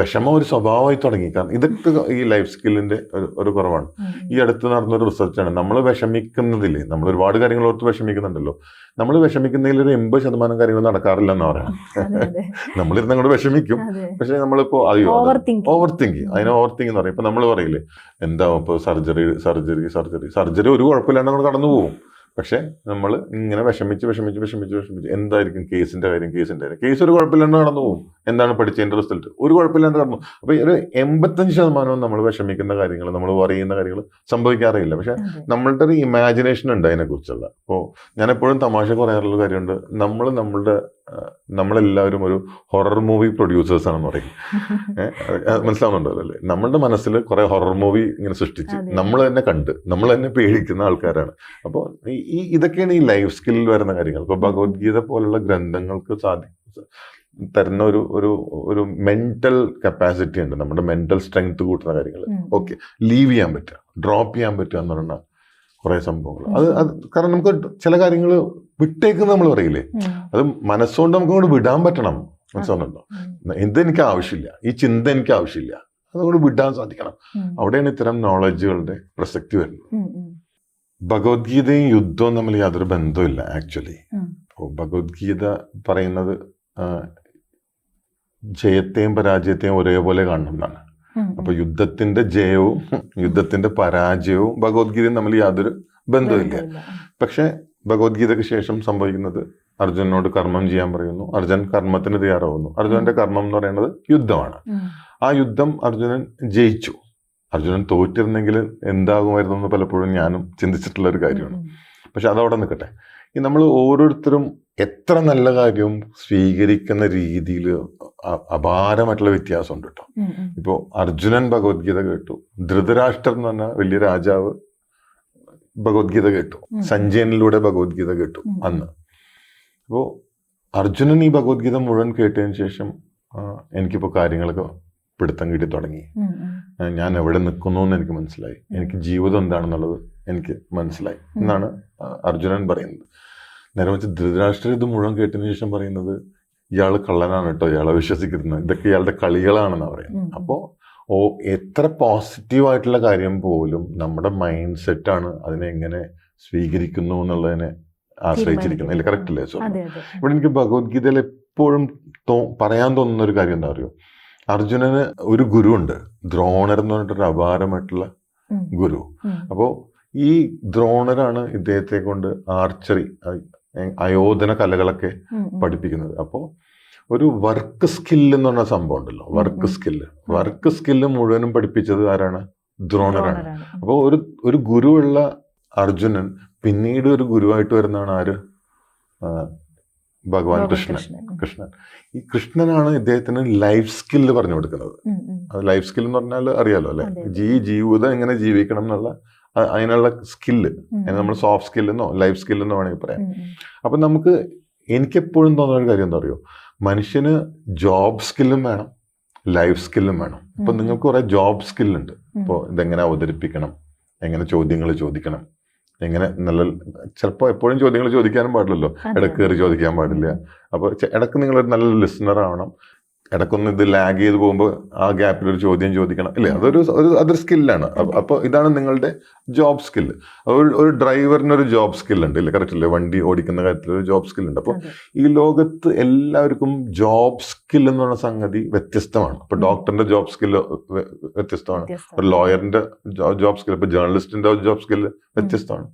വിഷമം ഒരു സ്വഭാവമായി തുടങ്ങി. കാരണം ഇതൊക്കെ ഈ ലൈഫ് സ്കില്ലിന്റെ ഒരു ഒരു കുറവാണ്. ഈ അടുത്ത് നടന്നൊരു റിസർച്ചാണ് നമ്മൾ വിഷമിക്കുന്നതില്ലേ നമ്മൾ ഒരുപാട് കാര്യങ്ങൾ ഓർത്ത് വിഷമിക്കുന്നുണ്ടല്ലോ. നമ്മൾ വിഷമിക്കുന്നതിൽ ഒരു എൺപത് ശതമാനം കാര്യങ്ങൾ നടക്കാറില്ല എന്ന് പറയാം നമ്മളിരുന്ന് അങ്ങോട്ട് വിഷമിക്കും. പക്ഷെ നമ്മളിപ്പോ അയ്യോ ഓവർ തിങ്ക് അതിന് തിങ്കിങ് അതിനെ ഓവർ തിങ്കിങ് എന്ന് പറയും. ഇപ്പൊ നമ്മൾ പറയില്ലേ എന്താ ഇപ്പൊ സർജറി സർജറി സർജറി സർജറി ഒരു കുഴപ്പമില്ലാണ്ട് നമ്മൾ കടന്നു പോകും പക്ഷെ നമ്മൾ ഇങ്ങനെ വിഷമിച്ച് വിഷമിച്ച് വിഷമിച്ച് വിഷമിച്ച് എന്തായിരിക്കും കേസിന്റെ കാര്യം കേസിന്റെ കാര്യം. കേസ് ഒരു കുഴപ്പമില്ലാണ്ട് കടന്നു പോകും എന്താണ് പഠിച്ചതിന്റെ റിസൾട്ട് ഒരു കുഴപ്പമില്ലാണ്ട് കടന്നു പോകും. അപ്പൊ ഒരു എൺപത്തഞ്ച് ശതമാനവും നമ്മൾ വിഷമിക്കുന്ന കാര്യങ്ങൾ നമ്മൾ പറയുന്ന കാര്യങ്ങൾ സംഭവിക്കാറില്ല പക്ഷെ നമ്മളുടെ ഒരു ഇമാജിനേഷൻ ഉണ്ട് അതിനെ കുറിച്ചുള്ള അപ്പോൾ ഞാൻ എപ്പോഴും തമാശ പറയാറുള്ള കാര്യമുണ്ട്. നമ്മൾ നമ്മളുടെ നമ്മളെല്ലാവരും ഒരു ഹൊറർ മൂവി പ്രൊഡ്യൂസേഴ്സ് ആണെന്ന് പറയും. മനസ്സിലാവുന്നുണ്ടോ മനസ്സിലാവുന്നുണ്ടല്ലോ അല്ലേ? നമ്മളുടെ മനസ്സിൽ കുറെ ഹൊറർ മൂവി ഇങ്ങനെ സൃഷ്ടിച്ച്. നമ്മൾ തന്നെ കണ്ട് നമ്മൾ തന്നെ പേടിക്കുന്ന ആൾക്കാരാണ്. അപ്പോൾ ഈ ഇതൊക്കെയാണ് ഈ ലൈഫ് സ്കില്ലിൽ വരുന്ന കാര്യങ്ങൾ. ഇപ്പോൾ ഭഗവത്ഗീത പോലുള്ള ഗ്രന്ഥങ്ങൾക്ക് സാധി തരുന്ന ഒരു ഒരു ഒരു മെന്റൽ കപ്പാസിറ്റി ഉണ്ട്. നമ്മുടെ മെന്റൽ സ്ട്രെങ്ത് കൂട്ടുന്ന കാര്യങ്ങൾ. ഓക്കെ ലീവ് ചെയ്യാൻ പറ്റുക. ഡ്രോപ്പ് ചെയ്യാൻ പറ്റുക എന്ന് പറഞ്ഞ കുറെ സംഭവങ്ങൾ. അത് അത് കാരണം നമുക്ക് ചില കാര്യങ്ങൾ വിട്ടേക്കുന്ന നമ്മൾ പറയില്ലേ? അത് മനസ്സുകൊണ്ട് നമുക്ക് അങ്ങോട്ട് വിടാൻ പറ്റണം. മനസ്സിലാവുന്നുണ്ടോ? എന്ത് എനിക്ക് ആവശ്യമില്ല. ഈ ചിന്ത എനിക്ക് ആവശ്യമില്ല. അതുകൊണ്ട് വിടാൻ സാധിക്കണം. അവിടെയാണ് ഇത്തരം നോളജുകളുടെ പ്രസക്തി വരുന്നത്. ഭഗവത്ഗീതയും യുദ്ധവും തമ്മിൽ യാതൊരു ബന്ധവുമില്ല ആക്ച്വലി ഉം. അപ്പോൾ ഭഗവത്ഗീത പറയുന്നത് ജയത്തെയും പരാജയത്തെയും ഒരേപോലെ കാണണം എന്നാണ് അപ്പൊ യുദ്ധത്തിന്റെ ജയവും യുദ്ധത്തിന്റെ പരാജയവും ഭഗവത്ഗീതയും തമ്മിൽ യാതൊരു ബന്ധവുമില്ല. പക്ഷെ ഭഗവത്ഗീതയ്ക്ക് ശേഷം സംഭവിക്കുന്നത് അർജുനോട് കർമ്മം ചെയ്യാൻ പറയുന്നു. അർജുൻ കർമ്മത്തിന് തയ്യാറാവുന്നു. അർജുനന്റെ കർമ്മം എന്ന് പറയുന്നത് യുദ്ധമാണ്. ആ യുദ്ധം അർജുനൻ ജയിച്ചു. അർജുനൻ തോറ്റിരുന്നെങ്കിൽ എന്താകുമായിരുന്നു എന്ന് പലപ്പോഴും ഞാനും ചിന്തിച്ചിട്ടുള്ള ഒരു കാര്യമാണ് പക്ഷെ അതവിടെ നിൽക്കട്ടെ. ഈ നമ്മൾ ഓരോരുത്തരും എത്ര നല്ല കാര്യവും സ്വീകരിക്കുന്ന രീതിയിൽ അപാരമായിട്ടുള്ള വ്യത്യാസമുണ്ട് കേട്ടോ ഇപ്പോൾ അർജുനൻ ഭഗവത്ഗീത കേട്ടു. ധൃതരാഷ്ട്രം എന്ന് പറഞ്ഞ വലിയ രാജാവ് ഭഗവത്ഗീത കേട്ടു. സഞ്ജയനിലൂടെ ഭഗവത്ഗീത കേട്ടു അന്ന്. അപ്പോൾ അർജുനൻ ഈ ഭഗവത്ഗീത മുഴുവൻ കേട്ടതിന് ശേഷം എനിക്കിപ്പോൾ കാര്യങ്ങളൊക്കെ പിടുത്തം കിട്ടി തുടങ്ങി. ഞാൻ എവിടെ നിൽക്കുന്നു എന്ന് എനിക്ക് മനസ്സിലായി. എനിക്ക് ജീവിതം എന്താണെന്നുള്ളത് എനിക്ക് മനസ്സിലായി. എന്നാണ് അർജുനൻ പറയുന്നത്. നേരെ വെച്ച് ധൃതരാഷ്ട്ര ഇത് മുഴുവൻ കേട്ടതിന് ശേഷം പറയുന്നത് ഇയാൾ കള്ളനാണ് കേട്ടോ ഇയാളെ വിശ്വസിക്കുന്നത്. ഇതൊക്കെ ഇയാളുടെ കളികളാണെന്നാണ് പറയുന്നത്. അപ്പോൾ ഓ എത്ര പോസിറ്റീവായിട്ടുള്ള കാര്യം പോലും നമ്മുടെ മൈൻഡ് സെറ്റാണ് അതിനെ എങ്ങനെ സ്വീകരിക്കുന്നു എന്നുള്ളതിനെ ആശ്രയിച്ചിരിക്കുന്നത്. ഇല്ല കറക്റ്റ് അല്ലേ? സോ ഇവിടെ എനിക്ക് ഭഗവത്ഗീതയിൽ എപ്പോഴും പറയാൻ തോന്നുന്ന ഒരു കാര്യം എന്താ അറിയോ? അർജുനന് ഒരു ഗുരു ഉണ്ട് ദ്രോണർ എന്ന് പറഞ്ഞിട്ടൊരു അപാരമായിട്ടുള്ള ഗുരു. അപ്പോ അപ്പോൾ ഈ ദ്രോണരാണ് ഇദ്ദേഹത്തെ കൊണ്ട് ആർച്ചറി അയോധന കലകളൊക്കെ. പഠിപ്പിക്കുന്നത്. അപ്പോൾ ഒരു വർക്ക് സ്കില്ല് എന്ന് പറഞ്ഞ സംഭവം ഉണ്ടല്ലോ വർക്ക്. സ്കില്ല് വർക്ക് സ്കില്ല് മുഴുവനും പഠിപ്പിച്ചത് ആരാണ്? ദ്രോണരാണ്. അപ്പോൾ ഒരു ഒരു ഗുരുവുള്ള അർജുനൻ പിന്നീട് ഒരു ഗുരുവായിട്ട് വരുന്നതാണ് ആര്? ഭഗവാൻ കൃഷ്ണൻ കൃഷ്ണൻ. ഈ കൃഷ്ണനാണ് ഇദ്ദേഹത്തിന് ലൈഫ് സ്കില്ല് പറഞ്ഞു കൊടുക്കുന്നത്. അത് ലൈഫ് സ്കിൽ എന്ന് പറഞ്ഞാൽ അറിയാലോ അല്ലെ. ജീ ജീവിതം എങ്ങനെ ജീവിക്കണം എന്നുള്ള അതിനുള്ള സ്കില്ല് അതിന് നമ്മൾ സോഫ്റ്റ് സ്കില്ലെന്നോ ലൈഫ് സ്കില്ലെന്നോ വേണമെങ്കിൽ പറയാം. അപ്പം നമുക്ക് എനിക്കെപ്പോഴും തോന്നുന്ന ഒരു കാര്യം എന്താ അറിയോ? മനുഷ്യന് ജോബ് സ്കില്ലും വേണം ലൈഫ് സ്കില്ലും വേണം. ഇപ്പൊ നിങ്ങൾക്ക് കുറേ ജോബ് സ്കില്ലുണ്ട് ഇപ്പോ ഇപ്പോൾ ഇതെങ്ങനെ അവതരിപ്പിക്കണം എങ്ങനെ ചോദ്യങ്ങൾ ചോദിക്കണം എങ്ങനെ നല്ല ചിലപ്പോൾ എപ്പോഴും ചോദ്യങ്ങൾ ചോദിക്കാനും പാടില്ലല്ലോ. ഇടയ്ക്ക് കയറി ചോദിക്കാൻ പാടില്ല. അപ്പോൾ ഇടയ്ക്ക് നിങ്ങളൊരു നല്ല ലിസണർ ആവണം. ഇടക്കൊന്ന് ഇത് ലാഗ് ചെയ്ത് പോകുമ്പോൾ ആ ഗ്യാപ്പിൽ ഒരു ചോദ്യം ചോദിക്കണം. അല്ലേ അതൊരു ഒരു അതൊരു സ്കില്ലാണ് അപ്പോൾ ഇതാണ് നിങ്ങളുടെ ജോബ് സ്കില്ല് ഒരു ഒരു ഡ്രൈവറിന് ഒരു ജോബ് സ്കില്ലുണ്ട് ഇല്ലേ? കറക്റ്റ് അല്ലേ വണ്ടി ഓടിക്കുന്ന കാര്യത്തിൽ ഒരു ജോബ് സ്കില്ലുണ്ട് അപ്പോൾ. ഈ ലോകത്ത് എല്ലാവർക്കും ജോബ് സ്കിൽ എന്ന് പറഞ്ഞ സംഗതി വ്യത്യസ്തമാണ്. ഇപ്പൊ ഉം. ഡോക്ടറിന്റെ ജോബ് സ്കില്ല് വ്യത്യസ്തമാണ്. വ്യത്യസ്തം. ഒരു ലോയറിന്റെ ജോബ് സ്കിൽ ഇപ്പൊ ജേർണലിസ്റ്റിന്റെ ജോബ് സ്കില്ല് വ്യത്യസ്തമാണ്.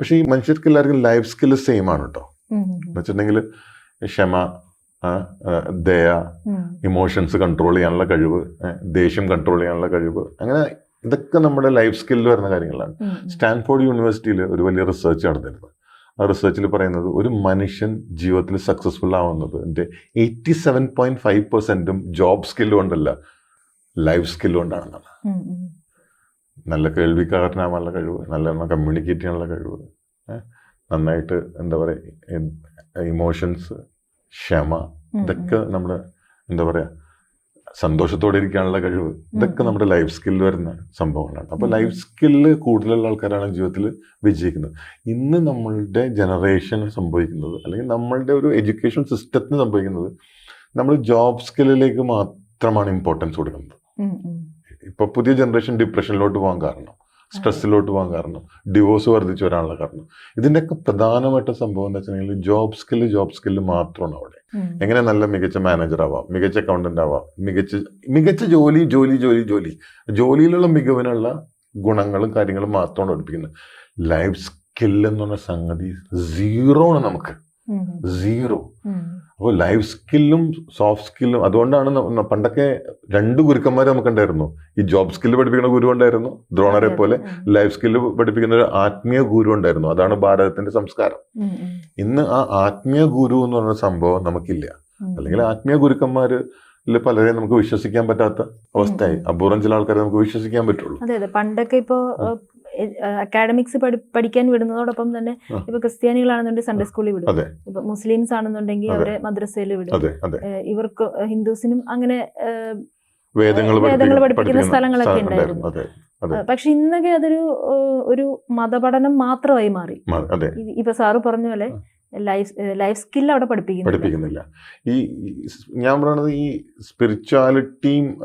പക്ഷേ ഈ മനുഷ്യർക്ക് എല്ലാവർക്കും ലൈഫ് സ്കില്ല് സെയിം ആണ് കേട്ടോ എന്ന് വെച്ചിട്ടുണ്ടെങ്കിൽ ക്ഷമ ദയ. ഇമോഷൻസ് കൺട്രോൾ ചെയ്യാനുള്ള കഴിവ് ദേഷ്യം കൺട്രോൾ ചെയ്യാനുള്ള കഴിവ് അങ്ങനെ ഇതൊക്കെ നമ്മുടെ ലൈഫ് സ്കില്ലിൽ വരുന്ന കാര്യങ്ങളാണ്. സ്റ്റാൻഫോർഡ് യൂണിവേഴ്സിറ്റിയിൽ ഒരു വലിയ റിസർച്ച് നടന്നിരുന്നു ആ റിസർച്ചിൽ പറയുന്നത് ഒരു മനുഷ്യൻ ജീവിതത്തിൽ സക്സസ്ഫുൾ ആവുന്നത് എന്റെ എയ്റ്റി സെവൻ പോയിന്റ് ഫൈവ് പെർസെന്റും ജോബ് സ്കില്ല് കൊണ്ടല്ല ലൈഫ് സ്കില്ല് കൊണ്ടാണെന്നാണ്. നല്ല കേൾവിക്കാരനാവാനുള്ള കഴിവ് നല്ല കമ്മ്യൂണിക്കേറ്റ് ചെയ്യാനുള്ള കഴിവ് നന്നായിട്ട് എന്താ പറയുക ഇമോഷൻസ് ക്ഷമ ഇതൊക്കെ നമ്മുടെ എന്താ പറയാ സന്തോഷത്തോടെ ഇരിക്കാനുള്ള കഴിവ് ഇതൊക്കെ നമ്മുടെ ലൈഫ് സ്കില്ല് വരുന്ന സംഭവങ്ങളാണ്. അപ്പോൾ ലൈഫ് സ്കില്ല് കൂടുതലുള്ള ആൾക്കാരാണ് ജീവിതത്തിൽ വിജയിക്കുന്നത്. ഇന്ന് നമ്മളുടെ ജനറേഷൻ സംഭവിക്കുന്നത് അല്ലെങ്കിൽ നമ്മളുടെ ഒരു എഡ്യൂക്കേഷൻ സിസ്റ്റത്തിന് സംഭവിക്കുന്നത് നമ്മൾ ജോബ് സ്കില്ലിലേക്ക് മാത്രമാണ് ഇമ്പോർട്ടൻസ് കൊടുക്കുന്നത്. ഉം, ഉം. ഇപ്പൊ പുതിയ ജനറേഷൻ ഡിപ്രഷനിലോട്ട് പോകാൻ കാരണം. സ്ട്രെസ്സിലോട്ട് പോകാൻ കാരണം ഡിവോഴ്സ് വർദ്ധിച്ചു വരാനുള്ള കാരണം. ഇതിന്റെയൊക്കെ പ്രധാനമായിട്ട് സംഭവം എന്താ വെച്ചിട്ടുണ്ടെങ്കിൽ ജോബ് സ്കില്ല് ജോബ് സ്കില്ല് മാത്രമാണ് അവിടെ. എങ്ങനെ നല്ല മികച്ച മാനേജർ ആവാം മികച്ച അക്കൗണ്ടന്റ് ആവാം മികച്ച മികച്ച ജോലി ജോലി ജോലി ജോലി. ജോലിയിലുള്ള മികവിനുള്ള ഗുണങ്ങളും കാര്യങ്ങളും മാത്രമാണ് പഠിപ്പിക്കുന്നത്. ലൈഫ് സ്കിൽ എന്ന് പറഞ്ഞ സംഗതി സീറോ ആണ് നമുക്ക്. സീറോ. അപ്പോൾ ലൈഫ് സ്കില്ലും സോഫ്റ്റ് സ്കില്ലും അതുകൊണ്ടാണ് പണ്ടൊക്കെ രണ്ട് ഗുരുക്കന്മാർ നമുക്കുണ്ടായിരുന്നു. ഈ ജോബ് സ്കില്ല് പഠിപ്പിക്കുന്ന ഗുരു ഉണ്ടായിരുന്നു ദ്രോണരെ പോലെ. ലൈഫ് സ്കില്ല് പഠിപ്പിക്കുന്ന ഒരു ആത്മീയ ഗുരു ഉണ്ടായിരുന്നു. അതാണ് ഭാരതത്തിന്റെ സംസ്കാരം. ഇന്ന് ആ ആത്മീയ ഗുരു എന്ന് പറയുന്ന സംഭവം നമുക്കില്ല. അല്ലെങ്കിൽ ആത്മീയ ഗുരുക്കന്മാര് പലരെയും നമുക്ക് വിശ്വസിക്കാൻ പറ്റാത്ത അവസ്ഥയായി. അപൂർവം ചില ആൾക്കാരെ നമുക്ക് വിശ്വസിക്കാൻ പറ്റുള്ളൂ. അതെ അതെ. പണ്ടൊക്കെ ഇപ്പോ അക്കാഡമിക്സ് പഠിക്കാൻ വിടുന്നതോടൊപ്പം തന്നെ. ഇപ്പൊ ക്രിസ്ത്യാനികളാണെന്നുണ്ടെങ്കിൽ സൺഡേ സ്കൂളിൽ വിടും. ഇപ്പൊ മുസ്ലിംസ് ആണെന്നുണ്ടെങ്കിൽ അവരെ മദ്രസയിൽ വിടും. ഇവർക്ക് ഹിന്ദുസിനും അങ്ങനെ വേദങ്ങൾ പഠിപ്പിക്കുന്ന- സ്ഥലങ്ങളൊക്കെ സ്ഥലം ഉണ്ടായിരുന്നു. പക്ഷെ ഇന്നൊക്കെ അതൊരു ഒരു മതപഠനം മാത്രമായി മാറി. ഇപ്പൊ സാറ് പറഞ്ഞ പോലെ ലൈഫ് ലൈഫ് സ്കിൽ അവിടെ പഠിപ്പിക്കുന്നു പഠിപ്പിക്കുന്നില്ല. ഈ ഞാൻ പറയുന്നത് ഈ സ്പിരിച്വാലിറ്റിയും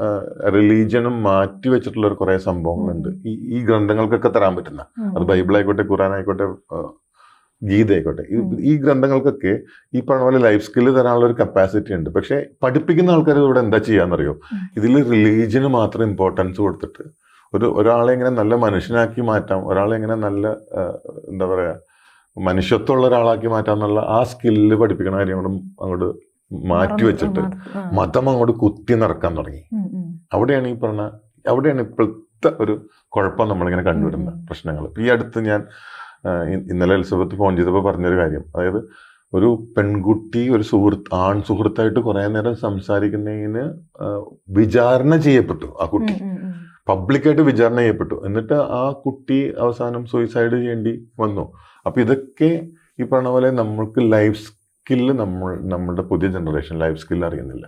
റിലീജിയനും മാറ്റി വെച്ചിട്ടുള്ള ഒരു കുറെ സംഭവങ്ങളുണ്ട്. ഈ ഈ ഗ്രന്ഥങ്ങൾക്കൊക്കെ തരാൻ പറ്റുന്ന. അത് ബൈബിൾ ആയിക്കോട്ടെ ഖുറാൻ ആയിക്കോട്ടെ ആ, ഗീത ആയിക്കോട്ടെ ഈ- ഗ്രന്ഥങ്ങൾക്കൊക്കെ ഈ പറഞ്ഞ പോലെ ലൈഫ് സ്കില്ല് തരാനുള്ള ഒരു കപ്പാസിറ്റി ഉണ്ട്. പക്ഷെ പഠിപ്പിക്കുന്ന ആൾക്കാർ ഇവിടെ എന്താ ചെയ്യാന്നറിയോ. ഇതിൽ റിലീജിയന് മാത്രം ഇമ്പോർട്ടൻസ് കൊടുത്തിട്ട് ഒരു ഒരാളെ എങ്ങനെ നല്ല മനുഷ്യനാക്കി മാറ്റാം ഒരാളെ എങ്ങനെ നല്ല എന്താ പറയാ മനുഷ്യത്വമുള്ള ഒരാളാക്കി മാറ്റാന്നുള്ള ആ സ്കില്ല് പഠിപ്പിക്കുന്ന കാര്യം അങ്ങോട്ട് അങ്ങോട്ട് മാറ്റി വെച്ചിട്ട് മതം അങ്ങോട്ട് കുത്തി നിറക്കാൻ തുടങ്ങി. അവിടെയാണ് ഈ പറഞ്ഞ അവിടെയാണ് ഇപ്പോഴത്തെ ഒരു കുഴപ്പം നമ്മളിങ്ങനെ കണ്ടുവരുന്ന. പ്രശ്നങ്ങൾ. ഈ അടുത്ത് ഞാൻ ഇന്നലെ എലിസബത്ത് ഫോൺ ചെയ്തപ്പോൾ പറഞ്ഞൊരു കാര്യം. അതായത് ഒരു പെൺകുട്ടി ഒരു സുഹൃത്ത് ആൺ സുഹൃത്തായിട്ട് കുറേ നേരം സംസാരിക്കുന്നതിന് വിചാരണ ചെയ്യപ്പെട്ടു ആ കുട്ടി. പബ്ലിക്കായിട്ട് വിചാരണ ചെയ്യപ്പെട്ടു. എന്നിട്ട് ആ കുട്ടി അവസാനം സൂയിസൈഡ് ചെയ്യേണ്ടി വന്നു. അപ്പൊ ഇതൊക്കെ ഈ പറഞ്ഞ പോലെ നമ്മൾക്ക് ലൈഫ് സ്കില്ല് നമ്മൾ നമ്മുടെ പുതിയ ജനറേഷൻ ലൈഫ് സ്കില്ല് അറിയുന്നില്ല.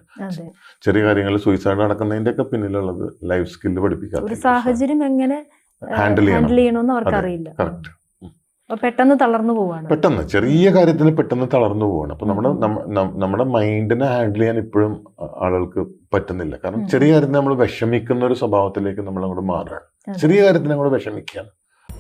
ചെറിയ കാര്യങ്ങളിൽ സൂയിസൈഡ് നടക്കുന്നതിന്റെ ഒക്കെ പിന്നിലുള്ളത് ലൈഫ് സ്കില്ല് ഒരു സാഹചര്യം എങ്ങനെ ഹാൻഡിൽ ചെയ്യണം. ഹാൻഡിൽ ചെയ്യണമെന്ന് അവർക്കറിയില്ല. കറക്റ്റ് പെട്ടെന്ന് തളർന്നു പോവാണ്. പെട്ടെന്ന് ചെറിയ കാര്യത്തിന് പെട്ടെന്ന് തളർന്നു പോവാണ്. അപ്പൊ നമ്മുടെ നമ്മുടെ മൈൻഡിനെ ഹാൻഡിൽ ചെയ്യാൻ ഇപ്പോഴും ആളുകൾക്ക് പറ്റുന്നില്ല. കാരണം ചെറിയ കാര്യത്തിന് നമ്മൾ വിഷമിക്കുന്ന ഒരു സ്വഭാവത്തിലേക്ക് നമ്മൾ അങ്ങോട്ട് മാറുകയാണ് ചെറിയ കാര്യത്തിന് അങ്ങോട്ട് വിഷമിക്കുകയാണ്.